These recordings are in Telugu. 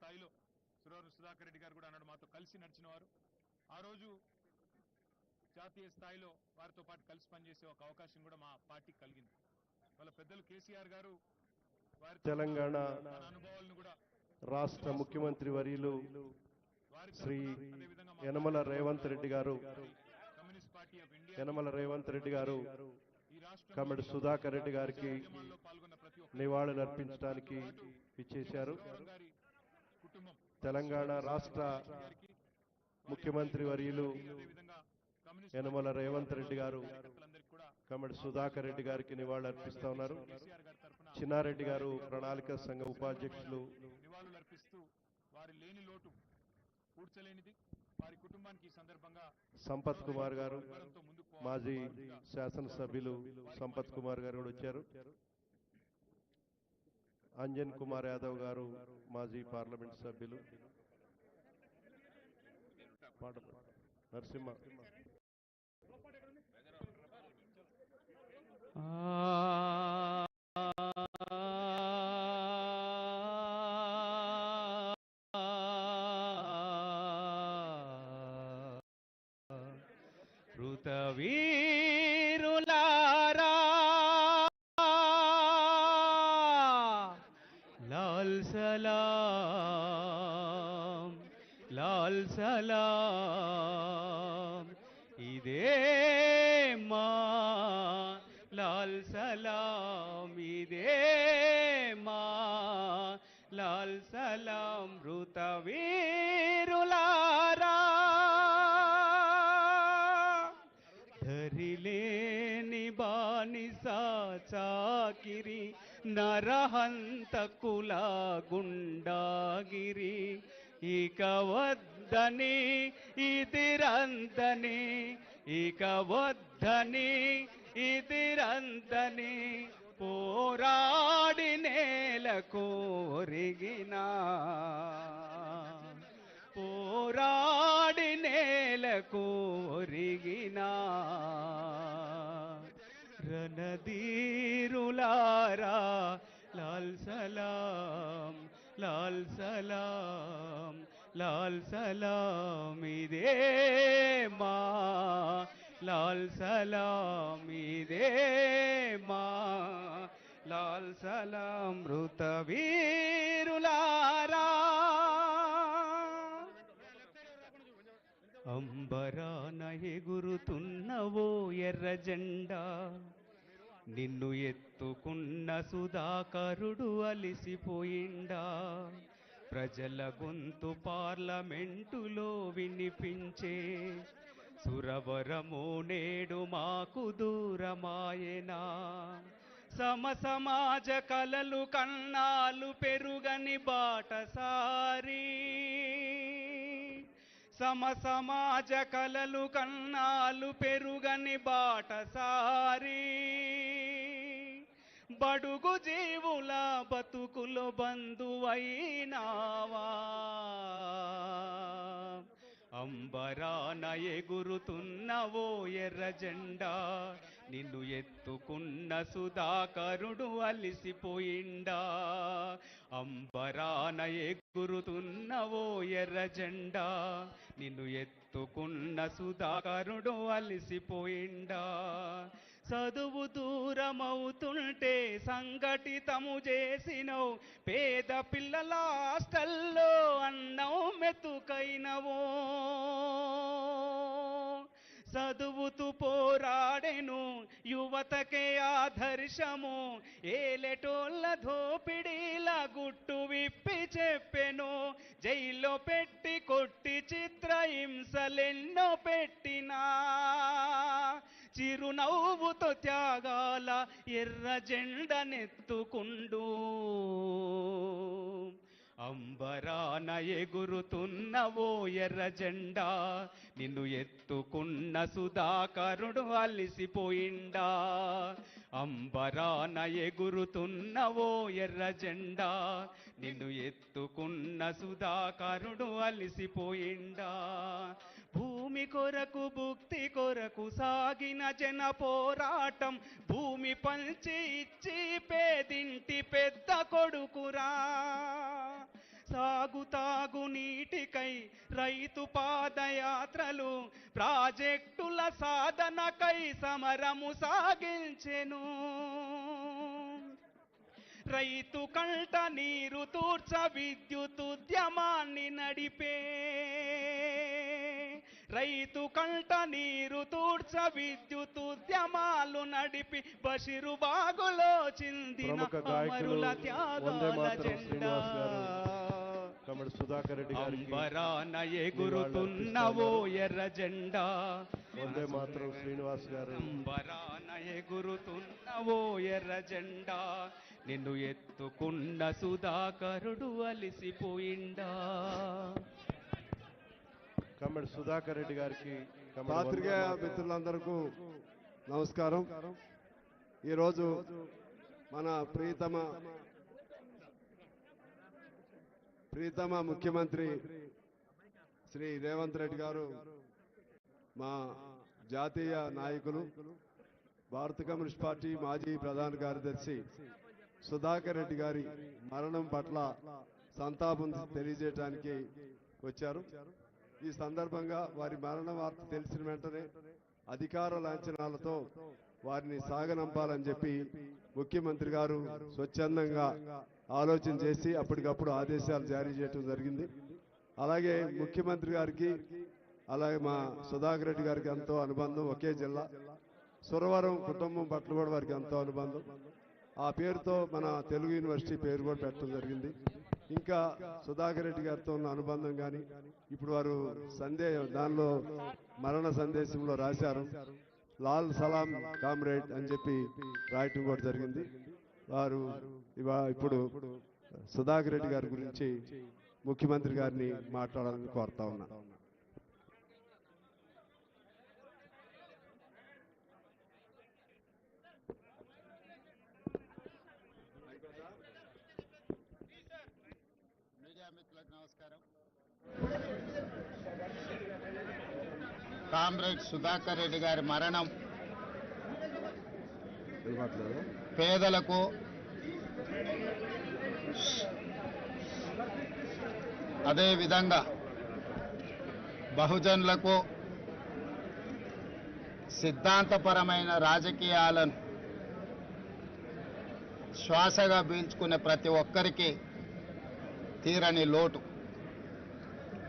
స్థాయిలో సురవరం సుధాకర్ రెడ్డి గారు కూడా అన్నాడు మాతో కలిసి నడిచిన వారు ఆ రోజు జాతీయ స్థాయిలో వారితో పాటు కలిసి పనిచేసే ఒక అవకాశం కూడా మా పార్టీకి కలిగింది. వాళ్ళ పెద్దలు కేసీఆర్ గారు వారి తెలంగాణ అనుభవాలను కూడా రాష్ట్ర ముఖ్యమంత్రి వర్యులు వారి శ్రీ యనమల రేవంత్ రెడ్డి గారు పార్టీ యనమల రేవంత్ రెడ్డి గారు కమ్మడి సుధాకర్ రెడ్డి గారికి నివాళులు అర్పించడానికి ఇచ్చేశారు తెలంగాణ రాష్ట్ర ముఖ్యమంత్రి వర్యులు యనమల రేవంత్ రెడ్డి గారు కమడి సుధాకర్ రెడ్డి గారికి నివాళులు అర్పిస్తా ఉన్నారు. చిన్నారెడ్డి గారు ప్రణాళిక సంఘ ఉపాధ్యక్షులు. నివాళులు అర్పిస్తూ వారి లేని లోటు పూడ్చలేనిది వారి కుటుంబానికి సందర్భంగా సంపత్ కుమార్ గారు మాజీ శాసనసభ్యులు సంపత్ కుమార్ గారు కూడా వచ్చారు. అంజన్ కుమార్ యాదవ్ గారు మాజీ పార్లమెంట్ సభ్యులు. నరసింహ. ఋతవీరులారా లాల్ సలాం. ఇదే మా లాల్ సలాం ఇదే మా లాల్ సలాం మృత వీరులారా ధరిలేని బానిస చాకిరి నరహంతకుల గుండాగిరి ఇక వద్ద వద్దని ఇదిరందని ఇక వద్దని ఇదిరందని పోరాడి నేల కోరిగిన. పోరాడి నేల కోరిగిన. రణధీరులారా లాల్ సలాం లాల్ సలాం. లాల్ సలాం ఇదే మా లాల్ సలాం ఇదే మా లాల్ సలాం మృత వీరులారా అంబరాన ఎగురుతున్నవో ఎర్ర జెండా నిన్ను ఎత్తుకున్న సుధాకరుడు అలిసిపోయిండా ప్రజల గొంతు పార్లమెంటులో వినిపించే సురవరము నేడు మాకు దూరమాయనా. సమ సమాజ కలలు కన్నాలు పెరుగని బాటసారి. సమ సమాజ కలలు కన్నాలు పెరుగని బాటసారీ. బడుగు జీవుల బతుకులు బంధువైనావా. అంబరాన ఎగురుతున్నవో ఎర్ర జెండా నిన్ను ఎత్తుకున్న సుధాకరుడు అలిసిపోయిండా. అంబరాన ఎగురుతున్నవో ఎర్ర జెండా నిన్ను ఎత్తుకున్న సుధాకరుడు అలిసిపోయిండా. చదువు దూరమవుతుంటే సంఘటితము చేసినవు. పేద పిల్లల హాస్టల్లో అన్నం మెతుకైనవో. చదువుతూ పోరాడెను యువతకే ఆదర్శము. ఏలెటోళ్ళ దోపిడీల గుట్టు విప్పి చెప్పెను. జైల్లో పెట్టి కొట్టి చిత్రహింసలెన్నో పెట్టినా. చిరునవ్వుతో త్యాగాల ఎర్ర జెండనెత్తుకుండు అంబరాన ఎగురుతున్నవో ఎర్ర జెండా నిన్ను ఎత్తుకున్న సుధాకరుడు అలిసిపోయిండా. అంబరాన ఎగురుతున్నవో ఎర్ర జెండా నిన్ను ఎత్తుకున్న సుధాకరుడు అలిసిపోయిండా. భూమి కొరకు భుక్తి కొరకు సాగిన జన పోరాటం. భూమి పంచి ఇచ్చి పేదింటి పెద్ద కొడుకురా. సాగు తాగు నీటికై రైతు పాదయాత్రలు ప్రాజెక్టుల సాధనకై సమరము సాగించెను. రైతు కంట నీరు తూర్చ విద్యుత్ ఉద్యమాన్ని నడిపే. రైతు కంట నీరు తూర్చ విద్యుత్ ఉద్యమాలు నడిపి బషిరు బాగులో చిందిన అమరుల త్యాగాల జెండా. కమడి సుధాకర్ రెడ్డి గారికి అంబరాన ఎగురుతున్నవో ఎర్ర జెండా. వందే మాతరం శ్రీనివాస్ గారు. అంబరాన ఎగురుతున్నవో ఎర్ర జెండా. నిన్ను ఎత్తుకున్న సుధాకరుడు అలిసిపోయిండా. కమ్మడి సుధాకర్ రెడ్డి గారికి పాత్రికేయ. మిత్రులందరికీ నమస్కారం ఈరోజు మన ప్రీతమ ప్రీతమ ముఖ్యమంత్రి శ్రీ రేవంత్ రెడ్డి గారు మా జాతీయ నాయకులు భారత కమ్యూనిస్ట్ పార్టీ మాజీ ప్రధాన కార్యదర్శి సుధాకర్ రెడ్డి గారి మరణం పట్ల సంతాపం తెలియజేయడానికి వచ్చారు ఈ సందర్భంగా వారి మరణ వార్త తెలిసిన వెంటనే అధికార లాంఛనాలతో వారిని సాగనంపాలని చెప్పి ముఖ్యమంత్రి గారు స్వచ్ఛందంగా ఆలోచన చేసి అప్పటికప్పుడు ఆదేశాలు జారీ చేయడం జరిగింది. అలాగే ముఖ్యమంత్రి గారికి అలాగే మా సుధాకర్ రెడ్డి గారికి ఎంతో అనుబంధం ఒకే జిల్లా. సురవరం కుటుంబం పట్ల కూడా వారికి ఎంతో అనుబంధం. ఆ పేరుతో మన తెలుగు యూనివర్సిటీ పేరు కూడా పెట్టడం జరిగింది. ఇంకా సుధాకర్ రెడ్డి గారితో ఉన్న అనుబంధం కానీ ఇప్పుడు వారు సందేహం దానిలో మరణ సందేశంలో రాశారు. లాల్ సలాం కామ్రేడ్ అని చెప్పి రాయటం కూడా జరిగింది. వారు ఇవా ఇప్పుడు సుధాకర్ రెడ్డి గారి గురించి ముఖ్యమంత్రి గారిని మాట్లాడాలని కోరుతా ఉన్నాను కామ్రేడ్ సుధాకర్ రెడ్డి గారి మరణం? పేదలకు అదే విధంగా బహుజనులకు సిద్ధాంతపరమైన రాజకీయాలను శ్వాసగా పీల్చుకునే ప్రతి ఒక్కరికి తీరని లోటు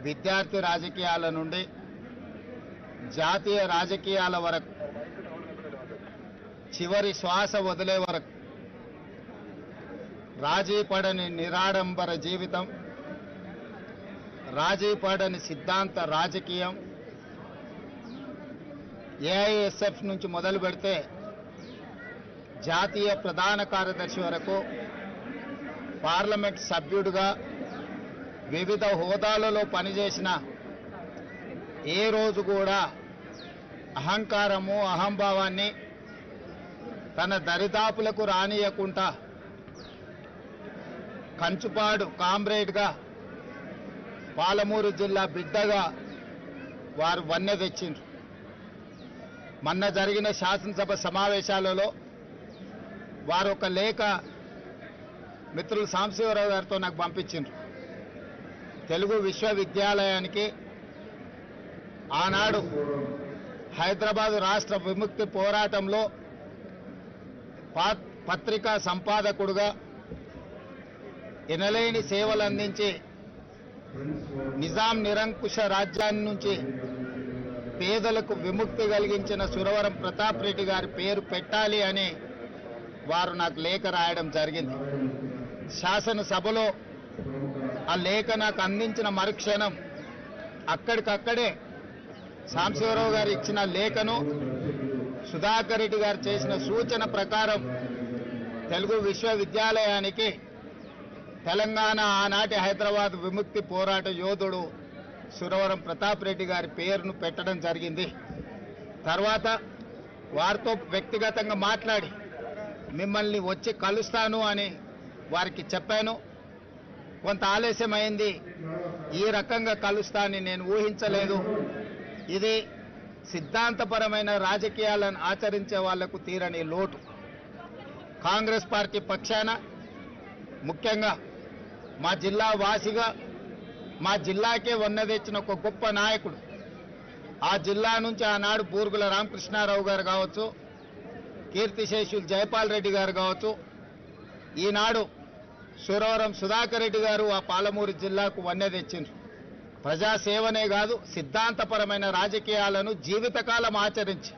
విద్యార్థి రాజకీయాల నుండి జాతీయ రాజకీయాల వరకు చివరి శ్వాస వదిలే వరకు రాజీ పడని నిరాడంబర జీవితం రాజీ పడని సిద్ధాంత రాజకీయం ఏఐఎస్ఎఫ్ నుంచి మొదలు పెడితే జాతీయ ప్రధాన కార్యదర్శి వరకు పార్లమెంట్ సభ్యుడిగా వివిధ హోదాలలో పనిచేసిన ఏ రోజు కూడా అహంకారము అహంభావాన్ని తన దరిదాపులకు రానియకుండా కంచుపాడు కామ్రేడ్గా పాలమూరు జిల్లా బిడ్డగా వారు వన్నె తెచ్చిండ్రు. మొన్న జరిగిన శాసనసభ సమావేశాలలో వారు ఒక లేఖ మిత్రులు సాంశివరావు గారితో నాకు పంపించిండ్రు. తెలుగు విశ్వవిద్యాలయానికి ఆనాడు హైదరాబాద్ రాష్ట్ర విముక్తి పోరాటంలో పత్రికా సంపాదకుడుగా ఎనలేని సేవలు అందించి నిజాం నిరంకుశ రాజ్యాన్ని నుంచి పేదలకు విముక్తి కలిగించిన సురవరం ప్రతాప్ రెడ్డి గారి పేరు పెట్టాలి అని వారు నాకు లేఖ రాయడం జరిగింది. శాసనసభలో ఆ లేఖ నాకు అందించిన మరుక్షణం అక్కడికక్కడే సాంబశివరావు గారు ఇచ్చిన లేఖను సుధాకర్ రెడ్డి గారు చేసిన సూచన ప్రకారం తెలుగు విశ్వవిద్యాలయానికి తెలంగాణ ఆనాటి హైదరాబాద్ విముక్తి పోరాట యోధుడు సురవరం ప్రతాప్ రెడ్డి గారి పేరును పెట్టడం జరిగింది. తర్వాత వారితో వ్యక్తిగతంగా మాట్లాడి మిమ్మల్ని వచ్చి కలుస్తాను అని వారికి చెప్పాను. కొంత ఆలస్యమైంది. ఈ రకంగా కలుస్తానని నేను ఊహించలేదు. ఇది సిద్ధాంతపరమైన రాజకీయాలను ఆచరించే వాళ్ళకు తీరని లోటు. కాంగ్రెస్ పార్టీ పక్షాన ముఖ్యంగా మా జిల్లా వాసిగా మా జిల్లాకే వన్న తెచ్చిన ఒక గొప్ప నాయకుడు. ఆ జిల్లా నుంచి ఆనాడు బూరుగుల రామకృష్ణారావు గారు కావచ్చు కీర్తిశేషులు జయపాల్ రెడ్డి గారు కావచ్చు ఈనాడు సురవరం సుధాకర్ రెడ్డి గారు ఆ పాలమూరు జిల్లాకు వన్నె తెచ్చిండ్రు. ప్రజాసేవనే కాదు సిద్ధాంతపరమైన రాజకీయాలను జీవితకాలం ఆచరించి.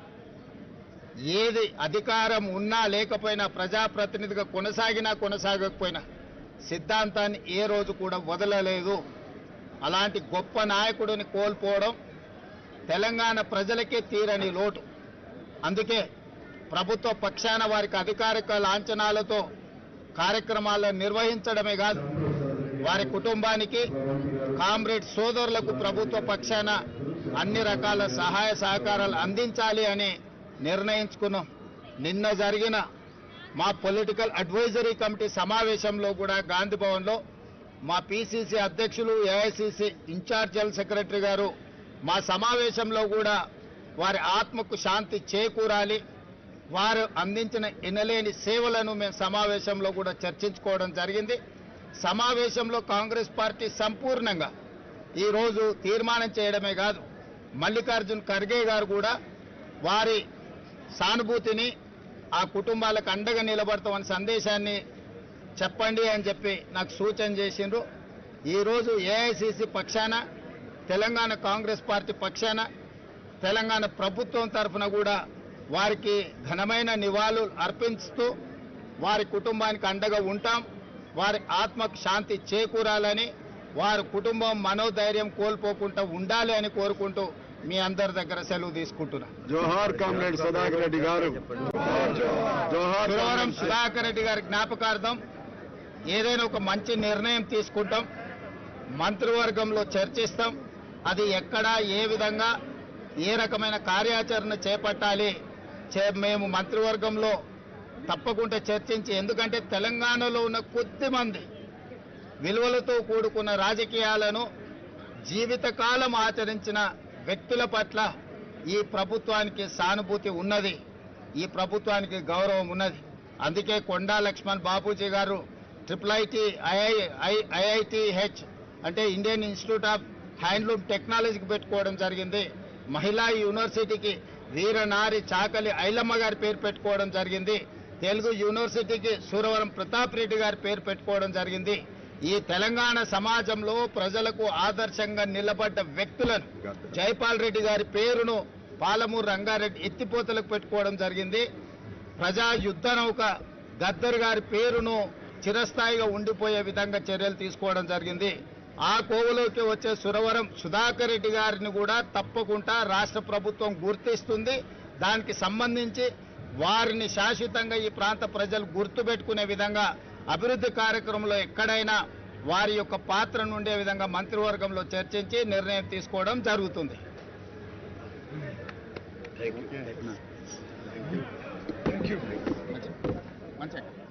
ఏది అధికారం ఉన్నా లేకపోయినా ప్రజాప్రతినిధిగా కొనసాగినా కొనసాగకపోయినా సిద్ధాంతాన్ని ఏ రోజు కూడా వదలలేదు. అలాంటి గొప్ప నాయకుడిని కోల్పోవడం తెలంగాణ ప్రజలకే తీరని లోటు. అందుకే ప్రభుత్వ పక్షాన వారికి అధికారిక లాంఛనాలతో కార్యక్రమాలను నిర్వహించడమే కాదు వారి కుటుంబానికి కామ్రేడ్ సోదరులకు ప్రభుత్వ పక్షాన అన్ని రకాల సహాయ సహకారాలు అందించాలి అని నిర్ణయించుకున్నాం. నిన్న జరిగిన మా పొలిటికల్ అడ్వైజరీ కమిటీ సమావేశంలో కూడా గాంధీ భవన్లో మా పిసిసి అధ్యక్షులు ఏఐసిసి ఇన్ఛార్జ్ జనరల్ సెక్రటరీ గారు మా సమావేశంలో కూడా వారి ఆత్మకు శాంతి చేకూరాలి. వారు అందించిన ఎనలేని సేవలను మేము సమావేశంలో కూడా చర్చించుకోవడం జరిగింది. సమావేశంలో కాంగ్రెస్ పార్టీ సంపూర్ణంగా ఈరోజు తీర్మానం చేయడమే కాదు మల్లికార్జున్ ఖర్గే గారు కూడా వారి సానుభూతిని ఆ కుటుంబాలకు అండగా నిలబడతామని సందేశాన్ని చెప్పండి అని చెప్పి నాకు సూచన చేసిండ్రు. ఈరోజు ఏఐసిసి పక్షాన తెలంగాణ కాంగ్రెస్ పార్టీ పక్షాన తెలంగాణ ప్రభుత్వం తరఫున కూడా వారికి ఘనమైన నివాళులు అర్పిస్తూ వారి కుటుంబానికి అండగా ఉంటాం. వారి ఆత్మకు శాంతి చేకూరాలని వారి కుటుంబం మనోధైర్యం కోల్పోకుండా ఉండాలి అని కోరుకుంటూ మీ అందరి దగ్గర సెలవు తీసుకుంటున్నా. జోహార్ కామ్రేడ్ సుధాకర్ రెడ్డి గారు. జోహార్ సురవరం సుధాకర్ రెడ్డి గారి జ్ఞాపకార్థం ఏదైనా ఒక మంచి నిర్ణయం తీసుకుంటాం. మంత్రివర్గంలో చర్చిస్తాం. అది ఎక్కడ ఏ విధంగా ఏ రకమైన కార్యాచరణ చేపట్టాలి? చే మేము మంత్రివర్గంలో తప్పకుండా చర్చించి ఎందుకంటే తెలంగాణలో ఉన్న కొద్ది మంది విలువలతో కూడుకున్న రాజకీయాలను జీవితకాలం ఆచరించిన వ్యక్తుల పట్ల ఈ ప్రభుత్వానికి సానుభూతి ఉన్నది ఈ ప్రభుత్వానికి గౌరవం ఉన్నది. అందుకే కొండా లక్ష్మణ్ బాపూజీ గారు triple IT II IIT H అంటే ఇండియన్ ఇన్స్టిట్యూట్ ఆఫ్ హ్యాండ్లూమ్ టెక్నాలజీకి పెట్టుకోవడం జరిగింది. మహిళా యూనివర్సిటీకి వీరనారి చాకలి ఐలమ్మ గారి పేరు పెట్టుకోవడం జరిగింది. తెలుగు యూనివర్సిటీకి సూరవరం ప్రతాప్ రెడ్డి గారి పేరు పెట్టుకోవడం జరిగింది. ఈ తెలంగాణ సమాజంలో ప్రజలకు ఆదర్శంగా నిలబడ్డ వ్యక్తులను జైపాల్ రెడ్డి గారి పేరును పాలమూరు రంగారెడ్డి ఎత్తిపోతలకు పెట్టుకోవడం జరిగింది. ప్రజా యుద్ధ నౌక గద్దర్ గారి పేరును చిరస్థాయిగా ఉండిపోయే విధంగా చర్యలు తీసుకోవడం జరిగింది. ఆ కోవలోకి వచ్చే సురవరం సుధాకర్ రెడ్డి గారిని కూడా తప్పకుండా రాష్ట్ర ప్రభుత్వం గుర్తిస్తుంది. దానికి సంబంధించి వారిని శాశ్వతంగా ఈ ప్రాంత ప్రజలు గుర్తుపెట్టుకునే విధంగా అభివృద్ధి కార్యక్రమంలో ఎక్కడైనా వారి యొక్క పాత్రను ఉండే విధంగా మంత్రివర్గంలో చర్చించి నిర్ణయం తీసుకోవడం జరుగుతుంది. మంచిది.